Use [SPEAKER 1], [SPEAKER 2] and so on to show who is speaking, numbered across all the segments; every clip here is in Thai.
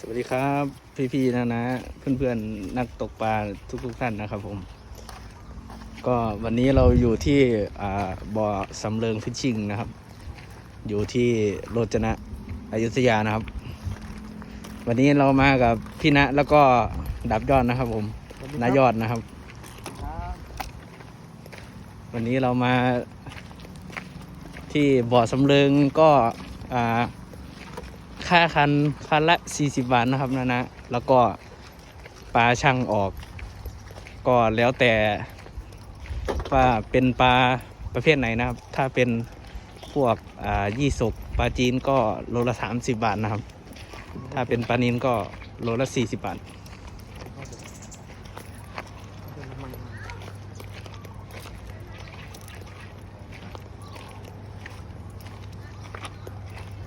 [SPEAKER 1] สวัสดีครับ พี่ๆนะนะเพื่อนๆนักตกปลาทุกๆท่านนะครับผม ก็วันนี้เราอยู่ที่อ่าบ่อสำเริงฟิชชิงนะครับ อยู่ที่โรจนะอยุธยานะครับ วันนี้เรามากับพี่ณะแล้วก็ดับยอดนะครับผมนายอดนะครับ วันนี้เรามาที่บ่อสำเริงก็อ่า ค่าคันคันละ 40 บาทนะครับนะนะ แล้วก็ปลาช่างออก ก็แล้วแต่ว่าเป็นปลาประเภทไหนนะครับ ถ้าเป็นพวกอ่ายี่สกปลาจีนก็โลละ 30 บาทนะครับ ถ้าเป็นปลานินก็โลละ 40 บาท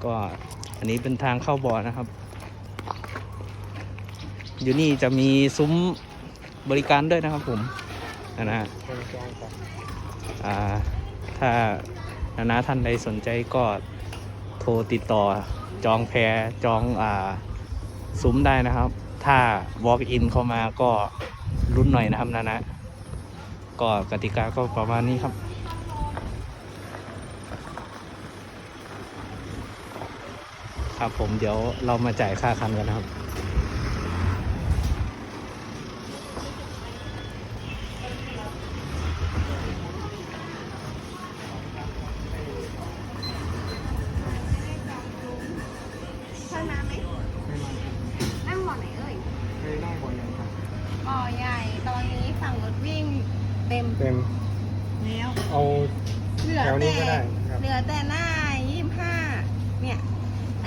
[SPEAKER 1] ก็ อันนี้เป็นทางเข้าบ่อนะครับ อยู่นี่จะมีซุ้มบริการด้วยนะครับผมนะนะอ่าถ้านานาท่านใดสนใจก็โทรติดต่อจองแพรจองอ่าซุ้มได้นะครับ ถ้า walk in เข้ามาก็รุ่นหน่อยนะครับนานะก็กติกาก็ประมาณนี้ครับ ครับผมเดี๋ยวเรามาจ่ายค่าคันกันนะครับ
[SPEAKER 2] ชนะไหมนั่งบ่อไหนเอ่ย
[SPEAKER 3] ไม่นั่งบนยังครับ
[SPEAKER 2] บ่อใหญ่ตอนนี้ฝั่งรถวิ่งเต็ม
[SPEAKER 3] เต็ม
[SPEAKER 2] แล้ว
[SPEAKER 3] เอา
[SPEAKER 2] เหลือ
[SPEAKER 3] แถวนี้
[SPEAKER 2] แต่
[SPEAKER 3] ก็ได้ครับ
[SPEAKER 2] เหลือแต่หน้ายี่ห้าเนี่ยอั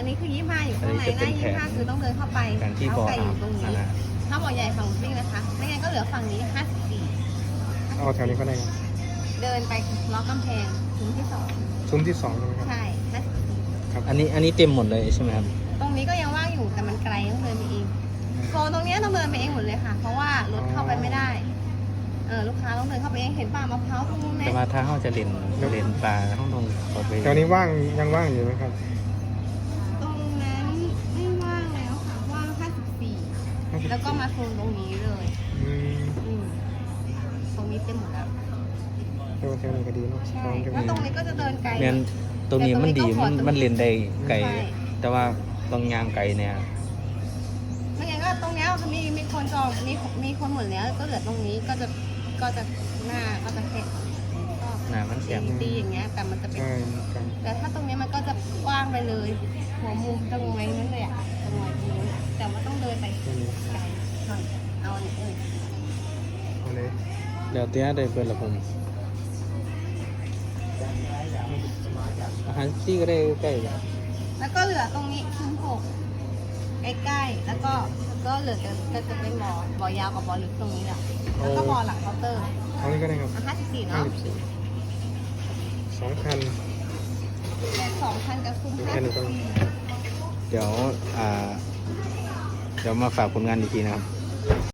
[SPEAKER 2] นนี้คือยี่ห้าอยู่ข้างใน
[SPEAKER 1] อันนี้
[SPEAKER 2] ห
[SPEAKER 1] จะ
[SPEAKER 2] น้า
[SPEAKER 1] เป็น
[SPEAKER 2] ยี่ห้า
[SPEAKER 1] แผน
[SPEAKER 2] คือต้องเดินเข้าไป
[SPEAKER 1] แผนที่บ่อ
[SPEAKER 2] ไก่อยู่ตรง
[SPEAKER 1] นะ
[SPEAKER 2] นี้
[SPEAKER 1] นะ
[SPEAKER 2] ถ้าบ่อใหญ่ฝั่งรถวิ่งนะคะ ไม่งั้นก็เหลือฝั่งนี้ห้าสิบสี่
[SPEAKER 3] เอาแถวนี้ก็ได้ครับ
[SPEAKER 2] เดินไปล้อกำแพงซุ้มที่สอง
[SPEAKER 3] ซุ้มที่สองใช่ไหมครับ
[SPEAKER 2] ใช่ห้าสิบสี่
[SPEAKER 1] อันนี้อันนี้เต็มหมดเลยใช่ไหมครับ
[SPEAKER 2] ตรงนี้ก็ยังว่างอยู่แต่มันไกลต้องเดินไปเองโซนตรงเนี้ยต้องเดินไปเองหมดเลยค่ะ เพราะว่ารถเข้าไปไม่ได้เออลูกค้าต้องเดินเข้าไปเองเห็นป่ามะพร้าวตรงนู้นไหม
[SPEAKER 1] แต่ว่าถ้าเขาจะเล่นเล่นปลาเขาต้องเขาไป
[SPEAKER 3] แถวนี้ว่างยังว่างอยู่ไหมครับ
[SPEAKER 2] แล้วก็มาโซนตรงนี้เลย
[SPEAKER 3] อืม
[SPEAKER 2] อืมตรงนี้เต็มหมดแล้ว
[SPEAKER 3] แถวแถวนี้ก็ดีเนาะ
[SPEAKER 2] ใช่
[SPEAKER 3] ตรงจะ
[SPEAKER 2] แล้ว
[SPEAKER 3] มี
[SPEAKER 2] ตรงนี้ก็จะเดินไกล
[SPEAKER 1] แมนตรงนี้มันดีมันมันเล่นได้ไกล
[SPEAKER 2] ใช่
[SPEAKER 1] แต่ว่าตรงยางไกลเนี่ย
[SPEAKER 2] ไม่งั้นก็ตรงเนี้ยมีมีคนจองมีมีคนหมดแล้วก็เหลือตรงนี้ก็จะก็จะหน้าก็จะแค่ก็
[SPEAKER 1] หนามันแค
[SPEAKER 2] ตี
[SPEAKER 1] บ
[SPEAKER 2] ตีอย่างเงี้ย แต่มันจะเป็น
[SPEAKER 3] ใช่ครับ
[SPEAKER 2] แต่ถ้าตรงนี้มันก็จะกว้างไปเลย หัวมุมตรงไว้นั่นเลยอะตรงไว้ตรงนู้นแต่ว่าต้องเดินไป
[SPEAKER 3] แค่นี้
[SPEAKER 2] ไกลหน่อยเอาอันนี้เออ
[SPEAKER 3] เอาเลย
[SPEAKER 1] แล้วเตี้ยได้เปิดละผมอาหารที่ก็ได้ใกล้ๆเลย
[SPEAKER 2] แล้วก็เหลือตรงนี้ซุ้มหกใกล้ๆแล้วก็ก็เหลือจะก็จะเป็นบ่อบ่อยาวกับบ่อลึกตรงนี้แหละแล้วก็บ่อหลังเคาน์เตอร์
[SPEAKER 3] เอานี้ก็ได้ครับ
[SPEAKER 2] อะห้าสิบสี่
[SPEAKER 3] ห้า
[SPEAKER 2] เนาะ
[SPEAKER 3] สิบสี่สองคัน
[SPEAKER 2] แต่สองพันกับซุ้ม
[SPEAKER 3] แค่
[SPEAKER 2] ห้า
[SPEAKER 3] นี้
[SPEAKER 2] สิบ
[SPEAKER 3] ก็
[SPEAKER 2] สี่
[SPEAKER 1] เดี๋ยวอ่าเดี๋ยวมาฝากผลงานอีกทีนะครับ